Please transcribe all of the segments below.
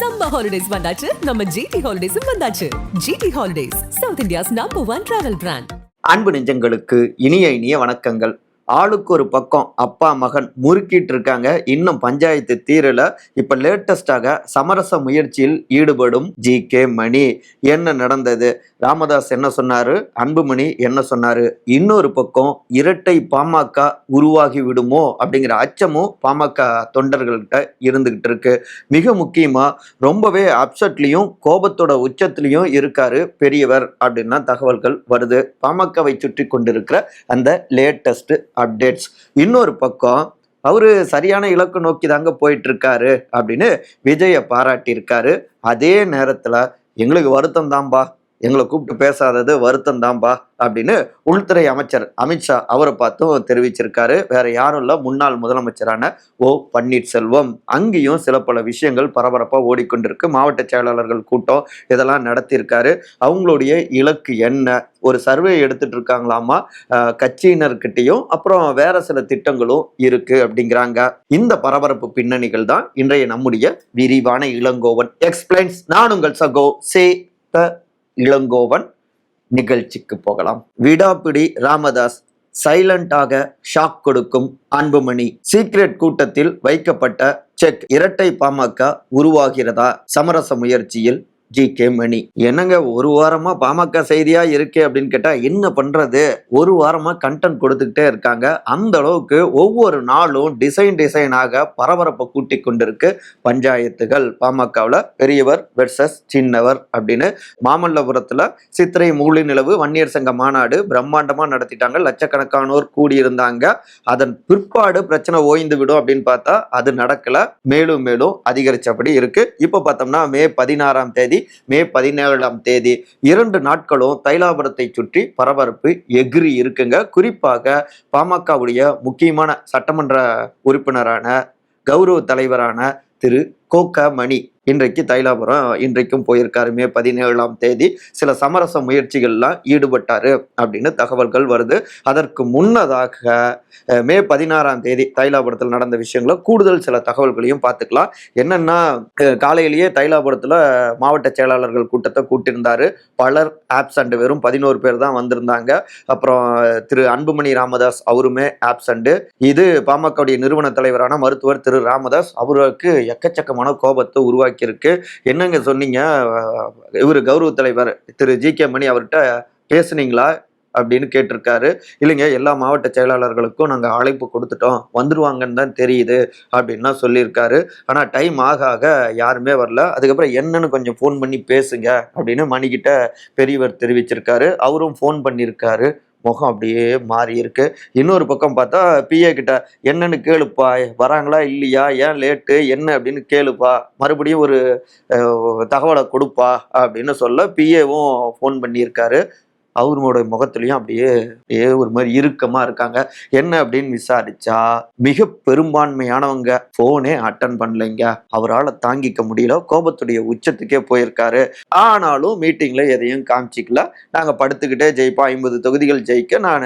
Summer holidays வந்தாச்சு. நம்ம GT ஹாலிடேஸும் வந்தாச்சு. GT holidays south India's number one travel brand அன்பு நெஞ்சங்களுக்கு இனிய இனிய வணக்கங்கள். ஆளுக்கு ஒரு பக்கம் அப்பா மகன் முறுக்கிட்டு இருக்காங்க இன்னும் பஞ்சாயத்து தீரல. இப்ப லேட்டஸ்டாக சமரச முயற்சியில் ஈடுபடும் ஜி. கே. மணி. என்ன நடந்தது? ராமதாஸ் என்ன சொன்னாரு? அன்புமணி என்ன சொன்னாரு? இன்னொரு பக்கம் இரட்டை பாமக உருவாகி விடுமோ அப்படிங்கிற அச்சமும் பாமக தொண்டர்கள்கிட்ட இருந்துகிட்டு இருக்கு. மிக முக்கியமா ரொம்பவே அப்செட்லயும் கோபத்தோட உச்சத்திலையும் இருக்காரு பெரியவர் அப்படின்னா தகவல்கள் வருது. பாமகவை சுற்றி கொண்டிருக்கிற அந்த லேட்டஸ்ட் அப்டேட்ஸ் இன்னொரு பக்கம் அவரு சரியான இலக்கு நோக்கி தாங்க போயிட்டு இருக்காரு அப்படின்னு விஜய பாராட்டியிருக்காரு. அதே நேரத்துல எங்களுக்கு வருத்தம் தான்பா. எங்களை கூப்பிட்டு பேசாதது வருத்தம் தான்பா அப்படின்னு உள்துறை அமைச்சர் அமித்ஷா அவரை பார்த்தும் தெரிவிச்சிருக்காரு. வேற யாரும் இல்லை முன்னாள் முதலமைச்சரான ஓ பன்னீர்செல்வம். அங்கேயும் சில பல விஷயங்கள் பரபரப்பாக ஓடிக்கொண்டிருக்கு. மாவட்ட செயலாளர்கள் கூட்டம் இதெல்லாம் நடத்தியிருக்காரு. அவங்களுடைய இலக்கு என்ன? ஒரு சர்வே எடுத்துட்டு இருக்காங்களாமா? கட்சியினர்கிட்டையும் அப்புறம் வேற சில திட்டங்களும் இருக்கு அப்படிங்கிறாங்க. இந்த பரபரப்பு பின்னணிகள் தான் இன்றைய நம்முடைய விரிவான இளங்கோவன். எக்ஸ்பிளைன்ஸ் நான் உங்கள் சகோ. சே த இளங்கோவன் நிகழ்ச்சிக்கு போகலாம். விடாப்பிடி ராமதாஸ் சைலண்டாக ஷாக் கொடுக்கும் அன்புமணி. சீக்ரெட் கூட்டத்தில் வைக்கப்பட்ட செக் இரட்டை பாமக உருவாகிறதா? சமரச முயற்சியில் ஜி கே மணி. என்னங்க ஒரு வாரமா பாமக செய்தியா இருக்கு அப்படின்னு கேட்டா என்ன பண்றது? ஒரு வாரமா கண்டென்ட் கொடுத்துக்கிட்டே இருக்காங்க. அந்த அளவுக்கு ஒவ்வொரு நாளும் டிசைன் டிசைனாக பரபரப்பை கூட்டி கொண்டிருக்கு பஞ்சாயத்துகள். பாமகவில் பெரியவர் வெர்சஸ் சின்னவர் அப்படின்னு மாமல்லபுரத்துல சித்திரை மூலி நிலவு வன்னியர் சங்க மாநாடு பிரம்மாண்டமா நடத்திட்டாங்க. லட்சக்கணக்கானோர் கூடியிருந்தாங்க. அதன் பிற்பாடு பிரச்சனை ஓய்ந்து விடும் அப்படின்னு பார்த்தா அது நடக்கல. மேலும் மேலும் அதிகரிச்சபடி இருக்கு. இப்போ பார்த்தோம்னா மே பதினாறாம் தேதி மே பதினேழாம் தேதி இரண்டு நாட்களும் தைலாபுரத்தை சுற்றி பரபரப்பு எகிரி இருக்குங்க. குறிப்பாக பாமகவுடைய முக்கியமான சட்டமன்ற உறுப்பினரான கௌரவ தலைவரான திரு கோக மணி. இன்றைக்கு தைலாபுரம் இன்றைக்கும் போயிருக்காரு. மே பதினேழாம் தேதி சில சமரச முயற்சிகள்லாம் ஈடுபட்டாரு அப்படின்னு தகவல்கள் வருது. அதற்கு முன்னதாக மே பதினாறாம் தேதி தைலாபுரத்தில் நடந்த விஷயங்களை கூடுதல் சில தகவல்களையும் பார்த்துக்கலாம். என்னன்னா காலையிலேயே தைலாபுரத்தில் மாவட்ட செயலாளர்கள் கூட்டத்தை கூட்டியிருந்தாரு. பலர் ஆப்சண்ட் வெறும் பதினோரு பேர் தான் வந்திருந்தாங்க. அப்புறம் திரு அன்புமணி ராமதாஸ் அவருமே ஆப்சண்ட் இது பாமகவுடைய நிறுவன தலைவரான மருத்துவர் திரு ராமதாஸ் அவருக்கு எக்கச்சக்கமான கோபத்தை உருவாக்கி உருவாக்கியிருக்கு என்னங்க சொன்னீங்க? இவர் கௌரவ தலைவர் திரு ஜி கே மணி அவர்கிட்ட பேசுனீங்களா? அப்படின்னு கேட்டிருக்காரு. இல்லைங்க எல்லா மாவட்ட செயலாளர்களுக்கும் நாங்கள் அழைப்பு கொடுத்துட்டோம். வந்துருவாங்கன்னு தான் தெரியுது அப்படின்னா சொல்லியிருக்காரு. ஆனால் டைம் ஆக ஆக யாருமே வரல. அதுக்கப்புறம் என்னன்னு கொஞ்சம் ஃபோன் பண்ணி பேசுங்க அப்படின்னு மணிக்கிட்ட பெரியவர் தெரிவிச்சிருக்காரு. அவரும் ஃபோன் பண்ணியிருக்காரு. முகம் அப்படியே மாறி இருக்கு. இன்னொரு பக்கம் பார்த்தா பிஏ கிட்ட என்னன்னு கேளுப்பா வராங்களா இல்லையா ஏன் லேட்டு என்ன? அப்படின்னு கேளுப்பா. மறுபடியும் ஒரு தகவலை கொடுப்பா அப்படின்னு சொல்ல பிஏவும் ஃபோன் பண்ணியிருக்காரு. அவருடைய முகத்துலையும் அப்படியே அப்படியே ஒரு மாதிரி இறுக்கமா இருக்காங்க. என்ன அப்படின்னு விசாரிச்சா மிக பெரும்பான்மையானவங்க போனே அட்டன் பண்ணலைங்க. அவரால் தாங்கிக்க முடியல. கோபத்துடைய உச்சத்துக்கே போயிருக்காரு. ஆனாலும் மீட்டிங்ல எதையும் காமிச்சிக்கல. நாங்க படுத்துக்கிட்டே ஜெயிப்போம். ஐம்பது தொகுதிகள் ஜெயிக்க நான்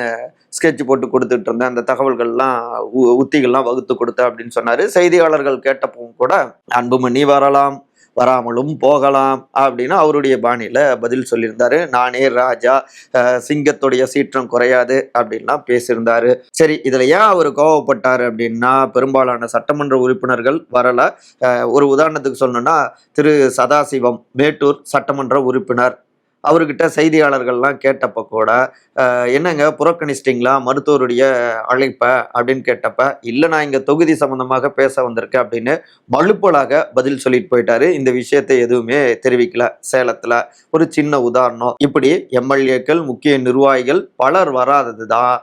ஸ்கெட்ச் போட்டு கொடுத்துட்டு இருந்தேன். அந்த தகவல்கள்லாம் உ- உத்திகள்லாம் வகுத்து கொடுத்தேன் அப்படின்னு சொன்னாரு. செய்தியாளர்கள் கேட்டப்பவும் கூட அன்புமணி வரலாம். வராமலும் போகலாம் அப்படின்னு அவருடைய பாணியில் பதில் சொல்லியிருந்தாரு. நானே ராஜா சிங்கத்துடைய சீற்றம் குறையாது அப்படின்லாம் பேசியிருந்தாரு. சரி இதுல ஏன் அவர் கோவப்பட்டார் அப்படின்னா பெரும்பாலான சட்டமன்ற உறுப்பினர்கள் வரல. ஒரு உதாரணத்துக்கு சொல்லணும்னா திரு சதாசிவம் மேட்டூர் சட்டமன்ற உறுப்பினர். அவர்கிட்ட செய்தியாளர்கள்லாம் கேட்டப்ப கூட என்னங்க புறக்கணிச்சிட்டிங்களா மருத்துவருடைய அழைப்ப? அப்படின்னு கேட்டப்ப இல்லை நான் இங்கே தொகுதி சம்பந்தமாக பேச வந்திருக்கேன் அப்படின்னு மழுப்பலாக பதில் சொல்லிட்டு போயிட்டாரு. இந்த விஷயத்தை எதுவுமே தெரிவிக்கல. சேலத்தில் ஒரு சின்ன உதாரணம். இப்படி எம்எல்ஏக்கள் முக்கிய நிர்வாகிகள் பலர் வராதது தான்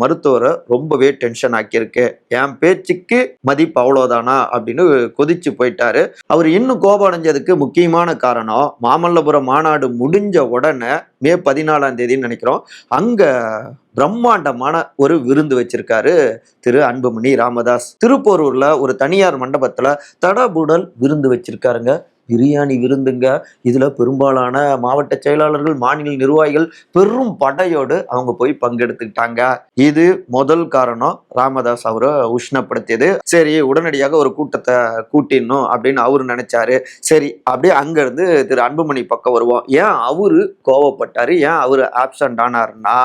மருத்துவரை ரொம்பவே டென்ஷன் ஆக்கியிருக்கு. என் பேச்சுக்கு மதிப்பு அவ்வளோதானா அப்படின்னு கொதிச்சு போயிட்டாரு. அவர் இன்னும் கோபம் அடைஞ்சதுக்கு முக்கியமான காரணம் மாமல்லபுரம் மாநாடு முடிஞ்ச உடனே மே பதினாலாம் தேதின்னு நினைக்கிறோம். அங்க பிரம்மாண்டமான ஒரு விருந்து வச்சிருக்காரு திரு அன்புமணி ராமதாஸ். திருப்போரூர்ல ஒரு தனியார் மண்டபத்துல தடபுடல் விருந்து வச்சிருக்காருங்க. பிரியாணி விருந்துங்க. இதில் பெரும்பாலான மாவட்ட செயலாளர்கள் மாநில நிர்வாகிகள் பெரும் படையோடு அவங்க போய் பங்கெடுத்துக்கிட்டாங்க. இது முதல் காரணம். ராமதாஸ் அவரை உஷ்ணப்படுத்தியது. சரி உடனடியாக ஒரு கூட்டத்தை கூட்டிடணும் அப்படின்னு அவரு நினைச்சாரு. சரி அப்படியே அங்கேருந்து திரு அன்புமணி பக்கம் வருவோம். ஏன் அவரு கோவப்பட்டாரு? ஏன் அவர் ஆப்சண்ட் ஆனாருன்னா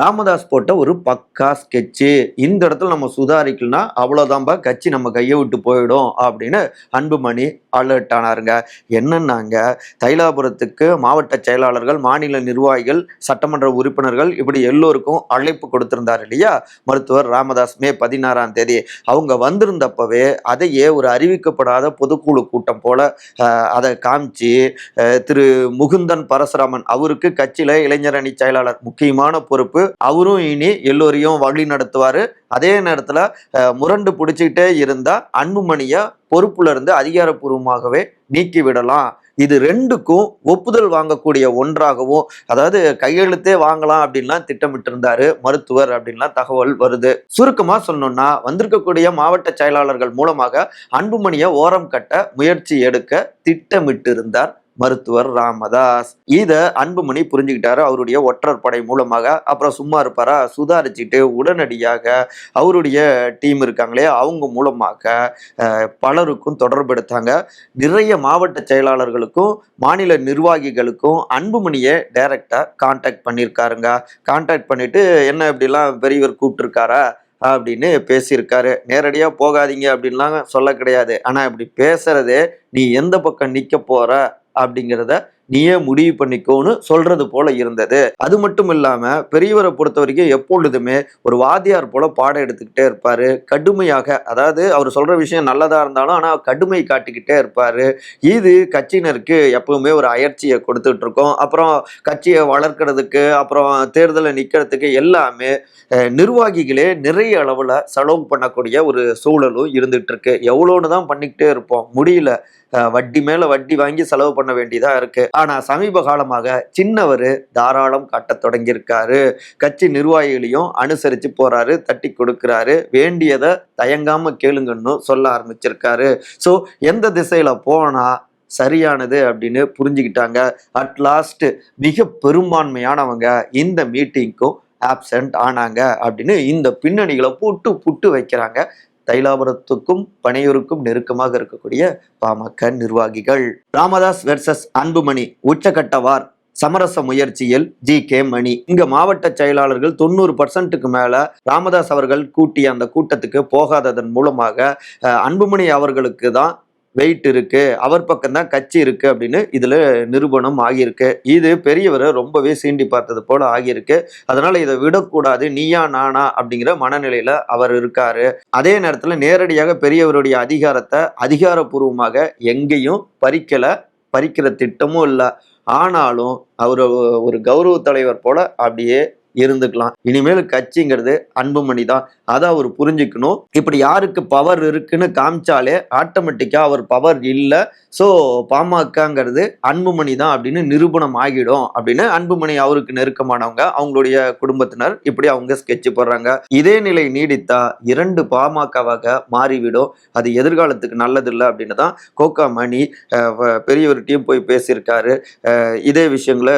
ராமதாஸ் போட்ட ஒரு பக்கா ஸ்கெட்சு இந்த இடத்துல நம்ம சுதாரிக்கலனா அவ்வளோதான்பா கட்சி நம்ம கையை விட்டு போயிடும் அப்படின்னு அன்புமணி அலர்ட் ஆனாருங்க. என்னன்னாங்க? தைலாபுரத்துக்கு மாவட்ட செயலாளர்கள் மாநில நிர்வாகிகள் சட்டமன்ற உறுப்பினர்கள் இப்படி எல்லோருக்கும் அழைப்பு கொடுத்திருந்தார் இல்லையா? மருத்துவர் ராமதாஸ் மே பதினாறாம் தேதி. அவங்க வந்திருந்தப்பவே அதையே ஒரு அறிவிக்கப்படாத பொதுக்குழு கூட்டம் போல அதை காமிச்சு திரு முகுந்தன் பரசுராமன் அவருக்கு கட்சியில இளைஞரணி செயலாளர் முக்கியமான பொறுப்பு. அவரும் இனி எல்லோரையும் வழி நடத்துவார். அதே நேரத்தில் முரண்டு பிடிச்சிக்கிட்டே இருந்தால் அன்புமணியை பொறுப்புல இருந்து அதிகாரப்பூர்வமாகவே நீக்கி விடலாம் இது ரெண்டுக்கும் ஒப்புதல் வாங்கக்கூடிய ஒன்றாகவும் அதாவது கையெழுத்தே வாங்கலாம் அப்படின்லாம் திட்டமிட்டு இருந்தாரு மருத்துவர் அப்படின்லாம் தகவல் வருது. சுருக்கமா சொன்னோம்னா வந்திருக்கக்கூடிய மாவட்ட செயலாளர்கள் மூலமாக அன்புமணியை ஓரம் கட்ட முயற்சி எடுக்க திட்டமிட்டு இருந்தார் மருத்துவர் ராமதாஸ். இத அன்புமணி புரிஞ்சுக்கிட்டாரு. அவருடைய ஒற்றர் படை மூலமாக. அப்புறம் சும்மா இருப்பாரா? சுதாரிச்சுட்டு உடனடியாக அவருடைய டீம் இருக்காங்களே அவங்க மூலமாக பலருக்கும் தொடர்பு எடுத்தாங்க. நிறைய மாவட்ட செயலாளர்களுக்கும் மாநில நிர்வாகிகளுக்கும் அன்புமணியை டைரக்டா கான்டாக்ட் பண்ணியிருக்காருங்க. கான்டாக்ட் பண்ணிட்டு என்ன இப்படிலாம் பெரியவர் கூப்பிட்டுருக்காரா? அப்படின்னு பேசியிருக்காரு. நேரடியாக போகாதீங்க அப்படின்லாம் சொல்ல கிடையாது. ஆனால் இப்படி பேசுறதே நீ எந்த பக்கம் நிற்க போகிற அப்படிங்கிறத நீயே முடிவு பண்ணிக்கோன்னு சொல்றது போல இருந்தது. அது மட்டும் இல்லாம பெரியவரை பொறுத்த வரைக்கும் எப்பொழுதுமே ஒரு வாத்தியார் போல பாடம் எடுத்துக்கிட்டே இருப்பாரு. கடுமையாக அதாவது அவர் சொல்ற விஷயம் நல்லதா இருந்தாலும் ஆனா கடுமை காட்டிக்கிட்டே இருப்பாரு. இது கட்சியினருக்கு எப்பவுமே ஒரு அயற்சியை கொடுத்துட்டு இருக்கோம் அப்புறம் கட்சியை வளர்க்கறதுக்கு அப்புறம் தேர்தலை நிக்கிறதுக்கு எல்லாமே நிர்வாகிகளே நிறைய அளவுல செலவு பண்ணக்கூடிய ஒரு சூழலும் இருந்துட்டு இருக்கு எவ்வளோன்னு தான் பண்ணிக்கிட்டே இருப்போம். முடியல. வட்டி மேல வட்டி வாங்கி செலவு பண்ண வேண்டியதா இருக்கு. ஆனா சமீப காலமாக சின்னவர் தாராளம் கட்ட தொடங்கியிருக்காரு. கட்சி நிர்வாகிகளையும் அனுசரிச்சு போறாரு தட்டி கொடுக்கிறாரு. வேண்டியதை தயங்காம கேளுங்கன்னு சொல்ல ஆரம்பிச்சிருக்காரு. ஸோ எந்த திசையில போனா சரியானது அப்படின்னு புரிஞ்சுக்கிட்டாங்க. அட் லாஸ்ட் மிக பெரும்பான்மையானவங்க இந்த மீட்டிங்க்கும் ஆப்சண்ட் ஆனாங்க அப்படின்னு இந்த பின்னணிகளை புட்டு புட்டு வைக்கிறாங்க. தைலாபுரத்துக்கும் பனையூருக்கும் நெருக்கமாக இருக்கக்கூடிய பாமக நிர்வாகிகள். ராமதாஸ் வெர்சஸ் அன்புமணி உச்சகட்டவார் சமரச முயற்சியில் ஜி கே மணி. இங்க மாவட்ட செயலாளர்கள் தொண்ணூறு பர்சன்ட்டுக்கு மேல ராமதாஸ் அவர்கள் கூட்டிய அந்த கூட்டத்துக்கு போகாததன் மூலமாக அன்புமணி அவர்களுக்கு தான் வெயிட் இருக்கு அவர் பக்கம் தான் கட்சி இருக்கு அப்படின்னு இதுல நிரூபணம் ஆகியிருக்கு. இது பெரியவரை ரொம்பவே சீண்டி பார்த்தது போல ஆகியிருக்கு. அதனால இதை விடக்கூடாது நீயா நானா அப்படிங்கிற மனநிலையில அவர் இருக்காரு. அதே நேரத்துல நேரடியாக பெரியவருடைய அதிகாரத்தை அதிகாரப்பூர்வமாக எங்கேயும் பறிக்கல பறிக்கிற திட்டமும் இல்லை. ஆனாலும் அவர் ஒரு கௌரவ தலைவர் போல அப்படியே இருந்துக்கலாம். இனிமேல் கட்சிங்கிறது அன்புமணி தான் அதை அவர் புரிஞ்சுக்கணும். இப்படி யாருக்கு பவர் இருக்குன்னு காமிச்சாலே ஆட்டோமேட்டிக்கா அவர் பவர் இல்லை. ஸோ பாமகங்கிறது அன்புமணி தான் அப்படின்னு நிரூபணம் ஆகிடும் அப்படின்னு அன்புமணி அவருக்கு நெருக்கமானவங்க அவங்களுடைய குடும்பத்தினர் இப்படி அவங்க ஸ்கெட்ச் போடுறாங்க. இதே நிலை நீடித்தா இரண்டு பாமகவாக மாறிவிடும். அது எதிர்காலத்துக்கு நல்லதில்லை அப்படின்னு தான் கோகா மணி பெரியவர்கிட்டையும் போய் பேசியிருக்காரு. இதே விஷயங்களை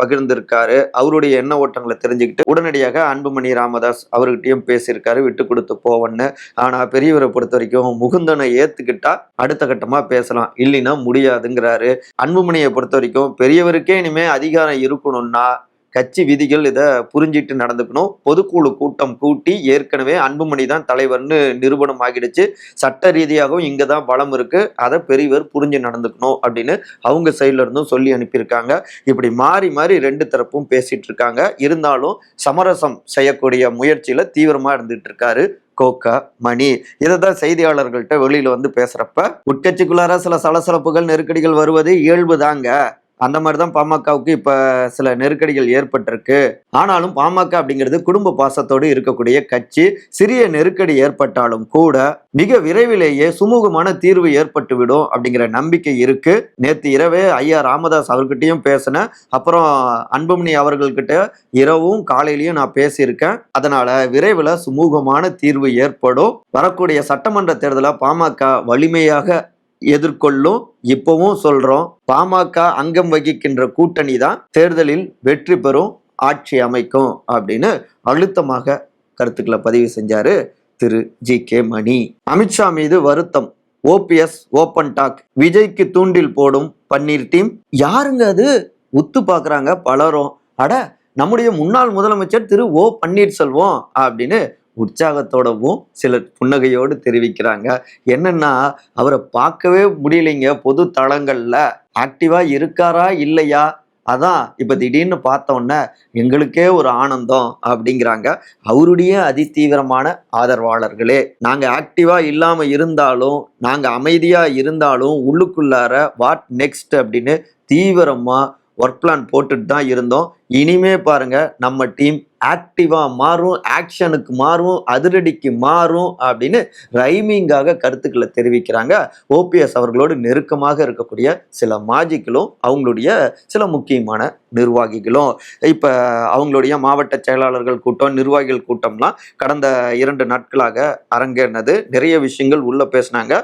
பகிர்ந்திருக்காரு. அவருடைய எண்ண ஓட்டங்களை தெரிஞ்சுக்கிட்டு உடனடியாக அன்புமணி ராமதாஸ் அவர்கிட்டயும் பேசியிருக்காரு விட்டு கொடுத்து போவன்னு. ஆனா பெரியவரை பொறுத்த வரைக்கும் முகுந்தனை ஏத்துக்கிட்டா அடுத்த கட்டமா பேசலாம். இல்லைன்னா முடியாதுங்கிறாரு. அன்புமணியை பொறுத்த வரைக்கும் பெரியவருக்கே இனிமே அதிகாரம் இருக்கணும்னா கட்சி விதிகள் இதை புரிஞ்சிட்டு நடந்துக்கணும். பொதுக்குழு கூட்டம் கூட்டி ஏற்கனவே அன்புமணி தான் தலைவர்னு நிரூபணம் ஆகிடுச்சு. சட்ட ரீதியாகவும் இங்கே தான் பலம் இருக்குது அதை பெரியவர் புரிஞ்சு நடந்துக்கணும் அப்படின்னு அவங்க சைட்ல இருந்தும் சொல்லி அனுப்பியிருக்காங்க. இப்படி மாறி மாறி ரெண்டு தரப்பும் பேசிகிட்டு இருக்காங்க. இருந்தாலும் சமரசம் செய்யக்கூடிய முயற்சியில் தீவிரமாக இருந்துகிட்டு இருக்காரு கோகா மணி. இதை தான் செய்தியாளர்கள்ட்ட வெளியில் வந்து பேசுகிறப்ப உட்கட்சிக்குள்ளார சில சலசலப்புகள் நெருக்கடிகள் வருவது இயல்பு தாங்க அந்த மாதிரி தான் பாமகவுக்கு இப்போ சில நெருக்கடிகள் ஏற்பட்டிருக்கு. ஆனாலும் பாமக அப்படிங்கிறது குடும்ப பாசத்தோடு இருக்கக்கூடிய கட்சி. சிறிய நெருக்கடி ஏற்பட்டாலும் கூட மிக விரைவிலேயே சுமூகமான தீர்வு ஏற்பட்டு விடும் அப்படிங்கிற நம்பிக்கை இருக்கு. நேத்து இரவே ஐயா ராமதாஸ் அவர்கிட்டையும் பேசினேன். அப்புறம் அன்புமணி அவர்கள்கிட்ட இரவும் காலையிலையும் நான் பேசியிருக்கேன். அதனால விரைவில் சுமூகமான தீர்வு ஏற்படும். வரக்கூடிய சட்டமன்ற தேர்தலை பாமக வலிமையாக எதிர்கொள்ளும். இப்பவும் சொல்றோம் பாமக அங்கம் வகிக்கின்ற கூட்டணி தான் தேர்தலில் வெற்றி பெறும் ஆட்சி அமைக்கும் அப்படின்னு அழுத்தமாக கருத்துக்களை பதிவு செஞ்சாரு திரு. ஜி. கே. மணி. அமித்ஷா மீது வருத்தம். OPS open talk. விஜய்க்கு தூண்டில் போடும் பன்னீர் டீம். யாருங்க அது? உத்து பார்க்குறாங்க பலரும். அட நம்முடைய முன்னாள் முதலமைச்சர் திரு. ஓ பன்னீர்செல்வம் அப்படின்னு உற்சாகத்தோடவும் சிலர் புன்னகையோடு தெரிவிக்கிறாங்க. என்னன்னா அவரை பார்க்கவே முடியலைங்க. பொது தளங்கள்ல. ஆக்டிவா இருக்காரா இல்லையா? அதான் இப்ப திடீர்னு பார்த்தோன்னே எங்களுக்கே ஒரு ஆனந்தம் அப்படிங்கிறாங்க. அவருடைய அதிதீவிரமான ஆதரவாளர்களே நாங்க ஆக்டிவா இல்லாம இருந்தாலும் நாங்க அமைதியா இருந்தாலும் உள்ளுக்குள்ளார வாட் நெக்ஸ்ட்? அப்படின்னு தீவிரமா ஒர்க் பிளான் போட்டுட்டு தான் இருந்தோம். இனிமே பாருங்க நம்ம டீம் ஆக்டிவாக மாறும் ஆக்ஷனுக்கு மாறும் அதிரடிக்கு மாறும் அப்படின்னு ரைமிங்காக கருத்துக்களை தெரிவிக்கிறாங்க. ஓபிஎஸ் அவர்களோடு நெருக்கமாக இருக்கக்கூடிய சில மாஜிக்களும் அவங்களுடைய சில முக்கியமான நிர்வாகிகளும். இப்போ அவங்களுடைய மாவட்ட செயலாளர்கள் கூட்டம் நிர்வாகிகள் கூட்டம்லாம் கடந்த இரண்டு நாட்களாக அரங்கேறினது. நிறைய விஷயங்கள் உள்ளே பேசினாங்க.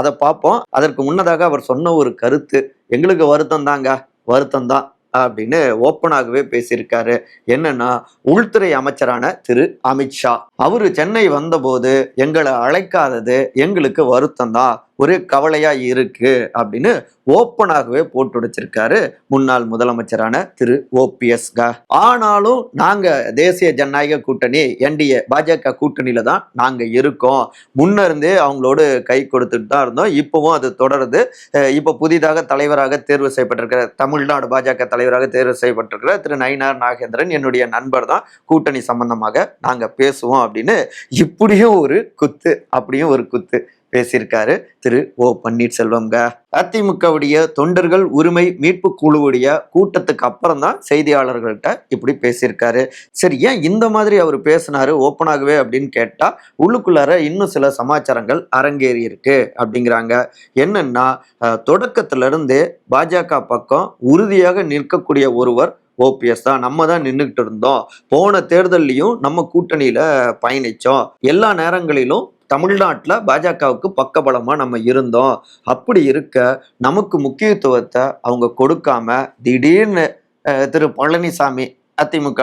அதை பார்ப்போம். அதற்கு முன்னதாக அவர் சொன்ன ஒரு கருத்து. எங்களுக்கு வருத்தம் தாங்க. வருத்தம் தான் அப்படின்னு ஓப்பனாகவே பேசியிருக்காரு. என்னன்னா உள்துறை அமைச்சரான திரு. அமித்ஷா. அவரு சென்னை வந்தபோது எங்களை அழைக்காதது எங்களுக்கு வருத்தம் தான் ஒரு கவலையா இருக்கு அப்படின்னு ஓப்பனாகவே போட்டு உடைச்சிருக்காரு முன்னாள் முதலமைச்சரான திரு ஓபிஎஸ்கா ஆனாலும் நாங்க தேசிய ஜனநாயக கூட்டணி என்டிஏ பாஜக கூட்டணியில தான் நாங்க இருக்கோம். முன்ன இருந்தே அவங்களோடு கை கொடுத்துட்டு தான் இருந்தோம். இப்பவும் அது தொடருது. இப்போ இப்ப புதிதாக தலைவராக தேர்வு செய்யப்பட்டிருக்கிற தமிழ்நாடு பாஜக தலைவராக தேர்வு செய்யப்பட்டிருக்கிற திரு நயினார் நாகேந்திரன் என்னுடைய நண்பர் தான். கூட்டணி சம்பந்தமாக நாங்க பேசுவோம் அப்படின்னு இப்படியும் ஒரு குத்து அப்படியும் ஒரு குத்து. பேசியிருக்காரு திரு ஓ பன்னீர்செல்வம்ங்க. அதிமுகவுடைய தொண்டர்கள் உரிமை மீட்பு குழுவுடைய கூட்டத்துக்கு அப்புறம் தான் செய்தியாளர்கள்ட்ட இப்படி பேசியிருக்காரு. சரி ஏன் இந்த மாதிரி அவர் பேசினாரு ஓப்பனாகவே அப்படின்னு கேட்டால் உள்ளுக்குள்ளார இன்னும் சில சமாச்சாரங்கள் அரங்கேறி இருக்கு அப்படிங்கிறாங்க. என்னன்னா அஹ், பாஜக பக்கம் உறுதியாக நிற்கக்கூடிய ஒருவர் ஓபிஎஸ் தான். நம்ம தான் நின்றுக்கிட்டு இருந்தோம். போன தேர்தல்லையும் நம்ம கூட்டணியில் பயணித்தோம் எல்லா நேரங்களிலும் தமிழ்நாட்டில் பாஜகவுக்கு பக்கபலமாக நம்ம இருந்தோம். அப்படி இருக்க நமக்கு முக்கியத்துவத்தை அவங்க கொடுக்காம திடீர்னு திரு பழனிசாமி அதிமுக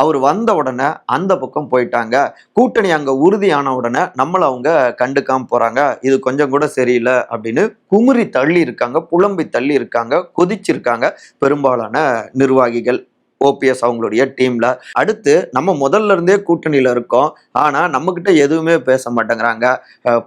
அவர் வந்த உடனே அந்த பக்கம் போயிட்டாங்க. கூட்டணி அங்கே உறுதியான உடனே நம்மளை அவங்க கண்டுக்காம போகிறாங்க இது கொஞ்சம் கூட சரியில்லை அப்படின்னு குமுறி தள்ளி இருக்காங்க புலம்பி தள்ளி இருக்காங்க கொதிச்சிருக்காங்க பெரும்பாலான நிர்வாகிகள். ஓபிஎஸ் அவங்களுடைய டீம்ல அடுத்து நம்ம முதல்ல இருந்தே கூட்டணியில இருக்கோம். ஆனா நம்ம கிட்ட எதுவுமே பேச மாட்டேங்கிறாங்க.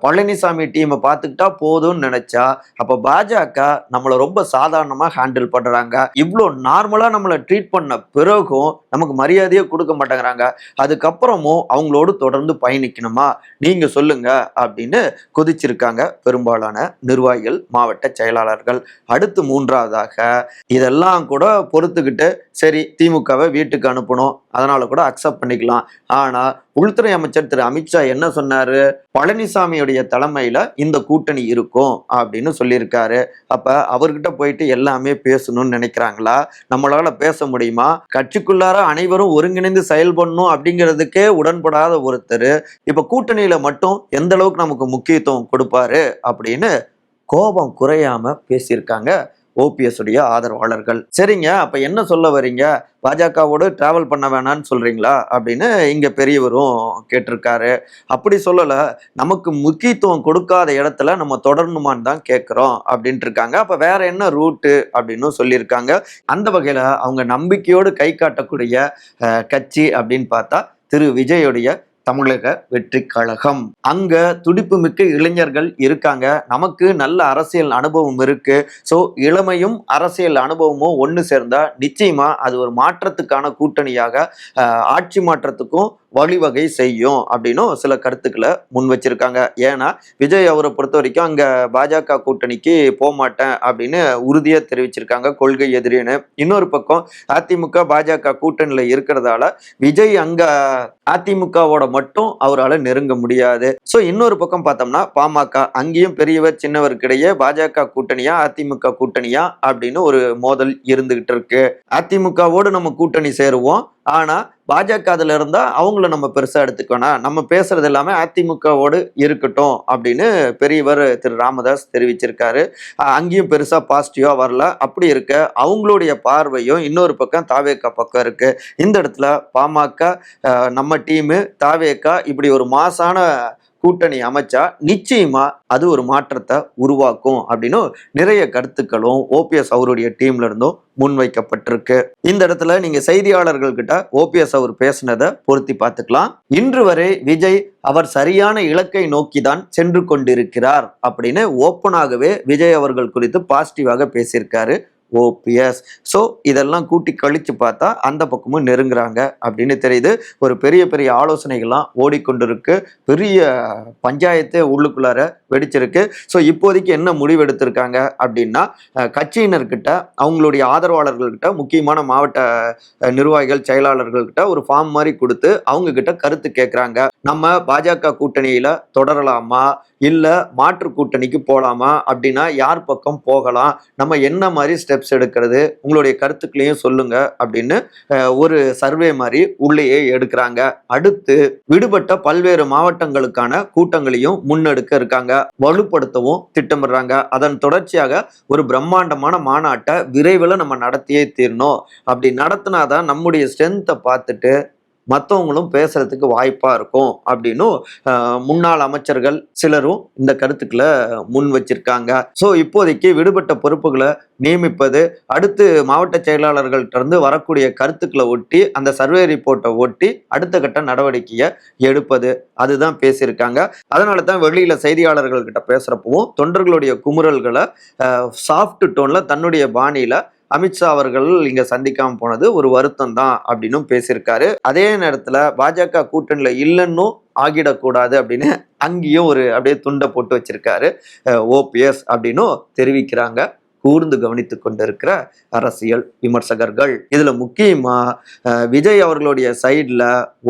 பழனிசாமி டீமை பார்த்துக்கிட்டா போதும்னு நினைச்சா அப்ப பாஜக நம்மளை ரொம்ப சாதாரணமா ஹேண்டில் பண்றாங்க. இவ்வளோ நார்மலா நம்மளை ட்ரீட் பண்ண பிறகும் நமக்கு மரியாதையே கொடுக்க மாட்டேங்கிறாங்க. அதுக்கப்புறமும் அவங்களோடு தொடர்ந்து பயணிக்கணுமா? நீங்க சொல்லுங்க அப்படின்னு கொதிச்சிருக்காங்க பெரும்பாலான நிர்வாகிகள் மாவட்ட செயலாளர்கள். அடுத்து மூன்றாவதாக இதெல்லாம் கூட பொறுத்துக்கிட்டு சரி திமுகவை வீட்டுக்கு அனுப்பணும். அதனால கூட அக்செப்ட் பண்ணிக்கலாம். ஆனா உள்துறை அமைச்சர் திரு. அமித்ஷா என்ன சொன்னாரு? பழனிசாமியுடைய தலைமையில இந்த கூட்டணி இருக்கும் அப்படின்னு சொல்லியிருக்காரு. அப்ப அவர்கிட்ட போயிட்டு எல்லாமே பேசணும்னு நினைக்கிறாங்களா? நம்மளால பேச முடியுமா? கட்சிக்குள்ளார அனைவரும் ஒருங்கிணைந்து செயல்படணும் அப்படிங்கிறதுக்கே உடன்படாத ஒருத்தர் இப்ப கூட்டணியில மட்டும் எந்த அளவுக்கு நமக்கு முக்கியத்துவம் கொடுப்பாரு அப்படின்னு கோபம் குறையாம பேசியிருக்காங்க ஓபிஎஸ் உடைய ஆதரவாளர்கள். சரிங்க அப்ப என்ன சொல்ல வரீங்க? பாஜகவோடு டிராவல் பண்ண வேணாம்னு சொல்றீங்களா? அப்படின்னு இங்க பெரியவரும் கேட்டிருக்காரு. அப்படி சொல்லல நமக்கு முக்கியத்துவம் கொடுக்காத இடத்துல நம்ம தொடரணுமான்னு தான் கேட்குறோம் அப்படின்ட்டு இருக்காங்க அப்ப வேற என்ன ரூட்டு அப்படின்னு சொல்லியிருக்காங்க. அந்த வகையில அவங்க நம்பிக்கையோடு கை காட்டக்கூடிய கட்சி அப்படின்னு பார்த்தா திரு. விஜயுடைய தமிழக வெற்றி கழகம். அங்க துடிப்பு மிக்க இளைஞர்கள் இருக்காங்க. நமக்கு நல்ல அரசியல் அனுபவம் இருக்கு. ஸோ இளமையும் அரசியல் அனுபவமும் ஒன்று சேர்ந்தா நிச்சயமா அது ஒரு மாற்றத்துக்கான கூட்டணியாக அஹ், ஆட்சி மாற்றத்துக்கும் வழிவகை செய்யும் அப்படின்னும் சில கருத்துக்களை முன் வச்சிருக்காங்க. ஏன்னா விஜய் அவரை பொறுத்த வரைக்கும் அங்க பாஜக கூட்டணிக்கு போக மாட்டேன் அப்படின்னு உறுதியா தெரிவிச்சிருக்காங்க கொள்கை எதிரின்னு. இன்னொரு பக்கம் அதிமுக பாஜக கூட்டணியில இருக்கிறதால விஜய் அங்க அதிமுகவோட மட்டும் அவரால் நெருங்க முடியாது. ஸோ இன்னொரு பக்கம் பார்த்தோம்னா பாமக அங்கேயும் பெரியவர் சின்னவருக்கிடையே பாஜக கூட்டணியா அதிமுக கூட்டணியா அப்படின்னு ஒரு மோதல் இருந்துகிட்டு இருக்கு. அதிமுகவோடு நம்ம கூட்டணி சேருவோம். ஆனால் பாஜக அதில் இருந்தால் அவங்கள நம்ம பெருசாக எடுத்துக்கணும் நம்ம பேசுறது எல்லாமே அதிமுகவோடு இருக்கட்டும் அப்படின்னு பெரியவர் திரு ராமதாஸ் தெரிவிச்சிருக்காரு. அங்கேயும் பெருசாக பாசிட்டிவாக வரல. அப்படி இருக்க அவங்களுடைய பார்வையும் இன்னொரு பக்கம் தாவேக்கா பக்கம் இருக்குது இந்த இடத்துல பாமக நம்ம டீமு தாவேக்கா இப்படி ஒரு மாசான கூட்டணி அமைச்சா நிச்சயமா அது ஒரு மாற்றத்தை உருவாக்கும் அப்படின்னு நிறைய கருத்துக்களும் ஓபிஎஸ் அவருடைய டீம்ல இருந்தும் முன்வைக்கப்பட்டிருக்கு. இந்த இடத்துல நீங்க செய்தியாளர்கள் கிட்ட ஓபிஎஸ் அவர் பேசினதை பொருத்தி பார்த்துக்கலாம். இன்று வரை விஜய் அவர் சரியான இலக்கை நோக்கி தான் சென்று கொண்டிருக்கிறார் அப்படின்னு ஓப்பனாகவே விஜய் அவர்கள் குறித்து பாசிட்டிவாக பேசியிருக்காரு. ஓபிஎஸ் ஸோ இதெல்லாம் கூட்டி கழித்து பார்த்தா அந்த பக்கமும் நெருங்குறாங்க அப்படின்னு தெரியுது. ஒரு பெரிய பெரிய ஆலோசனைகள்லாம் ஓடிக்கொண்டிருக்கு. பெரிய பஞ்சாயத்தே உள்ளுக்குள்ளார வெடிச்சிருக்கு. ஸோ இப்போதைக்கு என்ன முடிவு எடுத்திருக்காங்க அப்படின்னா கட்சியினர்கிட்ட அவங்களுடைய ஆதரவாளர்கள்கிட்ட முக்கியமான மாவட்ட நிர்வாகிகள் செயலாளர்கள்கிட்ட ஒரு ஃபார்ம் மாதிரி கொடுத்து அவங்கக்கிட்ட கருத்து கேட்குறாங்க நம்ம பாஜக கூட்டணியில் தொடரலாமா? இல்லை மாற்று கூட்டணிக்கு போகலாமா அப்படின்னா யார் பக்கம் போகலாம்? நம்ம என்ன மாதிரி ஸ்டெப் ஸ்டெப்ஸ் எடுக்கிறது உங்களுடைய கருத்துக்களையும் சொல்லுங்க அப்படின்னு ஒரு சர்வே மாதிரி உள்ளேயே எடுக்கிறாங்க. அடுத்து விடுபட்ட பல்வேறு மாவட்டங்களுக்கான கூட்டங்களையும் முன்னெடுக்க இருக்காங்க. வலுப்படுத்தவும் திட்டமிடுறாங்க. அதன் தொடர்ச்சியாக ஒரு பிரம்மாண்டமான மாநாட்டை விரைவில் நம்ம நடத்தியே தீரணும். அப்படி நடத்தினாதான் நம்முடைய ஸ்ட்ரென்த்தை பார்த்துட்டு மற்றவங்களும் பேசுறதுக்கு வாய்ப்பா இருக்கும் அப்படின்னும் முன்னாள் அமைச்சர்கள் சிலரும் இந்த கருத்துக்களை முன் வச்சிருக்காங்க. ஸோ இப்போதைக்கு விடுபட்ட பொறுப்புகளை நியமிப்பது அடுத்து மாவட்ட செயலாளர்கள்ட்ட இருந்து வரக்கூடிய கருத்துக்களை ஒட்டி அந்த சர்வே ரிப்போர்ட்டை ஒட்டி அடுத்த கட்ட நடவடிக்கையை எடுப்பது அதுதான் பேசியிருக்காங்க. அதனால தான் வெளியில செய்தியாளர்கள்கிட்ட பேசுகிறப்பவும் பேசுறப்பவும் தொண்டர்களுடைய குமுறல்களை சாஃப்ட் டோன்ல தன்னுடைய பாணியில அமித்ஷா அவர்கள் இங்க சந்திக்காம போனது ஒரு வருத்தம் தான் அப்படின்னும் பேசியிருக்காரு. அதே நேரத்துல பாஜக கூட்டணியில இல்லைன்னும் ஆகிடக்கூடாது அப்படின்னு அங்கேயும் ஒரு அப்படியே துண்டை போட்டு வச்சிருக்காரு. ஓபிஎஸ் அப்படின்னும் தெரிவிக்கிறாங்க. கூர்ந்து கவனித்து கொண்டிருக்கிற அரசியல் விமர்சகர்கள். இதுல முக்கியமா விஜய் அவர்களுடைய சைடில்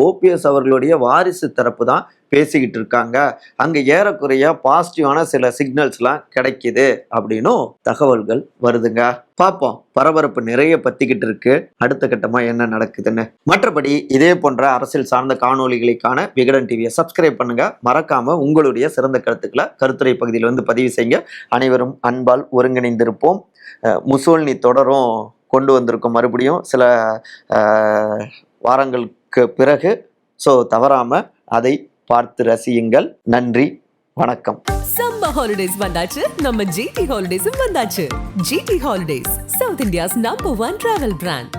ஓபிஎஸ் அவர்களுடைய வாரிசு தரப்பு தான் பேசிக்கிட்டு இருக்காங்க அங்கே ஏறக்குறைய பாசிட்டிவான சில சிக்னல்ஸ்லாம் கிடைக்கிது அப்படின்னும் தகவல்கள் வருதுங்க. பார்ப்போம். பரபரப்பு நிறைய பத்திக்கிட்டு இருக்கு. அடுத்த கட்டமா என்ன நடக்குதுன்னு. மற்றபடி இதே போன்ற அரசியல் சார்ந்த காணொலிகளுக்கான விகடன் டிவியை சப்ஸ்கிரைப் பண்ணுங்க. மறக்காம உங்களுடைய சிறந்த கருத்துக்களை கருத்துரை பகுதியில் வந்து பதிவு செய்யுங்க. அனைவரும் அன்பால் ஒருங்கிணைந்திருப்போம். முசோல்னி தொடரும் கொண்டு வந்திருக்கோம் மறுபடியும் சில வாரங்களுக்கு பிறகு. ஸோ தவறாமல் அதை பார்த்து ரசியுங்கள். நன்றி வணக்கம். சம்ம ஹாலிடேஸ் வந்தாச்சு. நம்ம ஜிடி ஹாலிடேஸும் வந்தாச்சு. GT holidays south India's number one travel brand